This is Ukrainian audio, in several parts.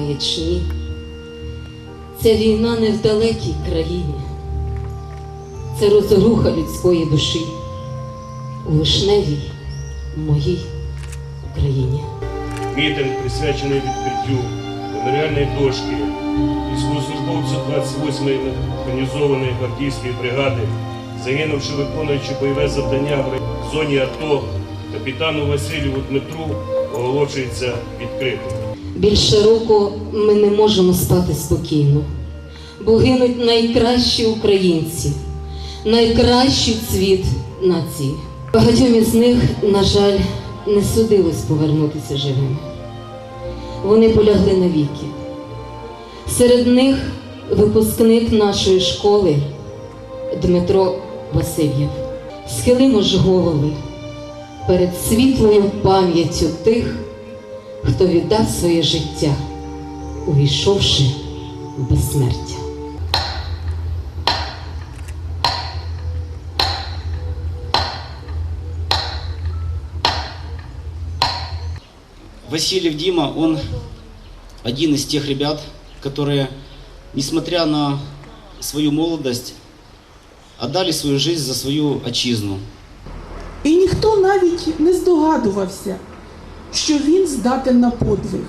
ячні. Ця війна не в далекій країні, це розруха людської душі у вишневій моїй Україні. Мітинг присвячений відкриттю меморіальної дошки військовослужбовцю 28-ї механізованої гвардійської бригади, загинувши виконуючи бойове завдання в зоні АТО, капітану Васильєву Дмитру оголошується відкритим. Більше року ми не можемо спати спокійно, бо гинуть найкращі українці, найкращий цвіт нації. Багатьом із них, на жаль, не судилось повернутися живими. Вони полягли навіки. Серед них випускник нашої школи Дмитро Васильєв. Схилимо ж голови перед світлою пам'яттю тих, хто віддав своє життя, увійшовши в безсмертя. Васильев Дима, он один из тех ребят, которые, несмотря на свою молодость, отдали свою жизнь за свою отчизну. І ніхто навіть не здогадувався, що він здатен на подвиг,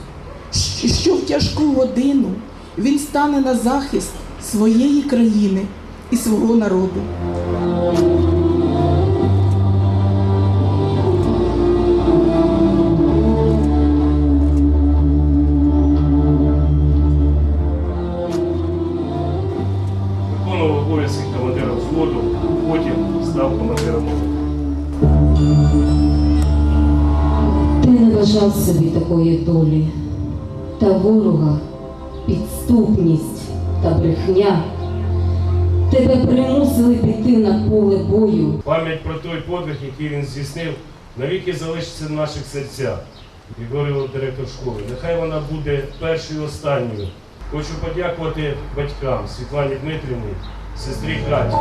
що в тяжку годину він стане на захист своєї країни і свого народу. Виконував обов'язки командира взводу, потім став командиром. Бажав собі такої долі, та ворога, підступність та брехня тебе примусили піти на поле бою. Пам'ять про той подвиг, який він здійснив, навіки залишиться в наших серцях. І Відговорила директор школи. Нехай вона буде першою і останньою. Хочу подякувати батькам Світлані Дмитрівні, сестрі Каті.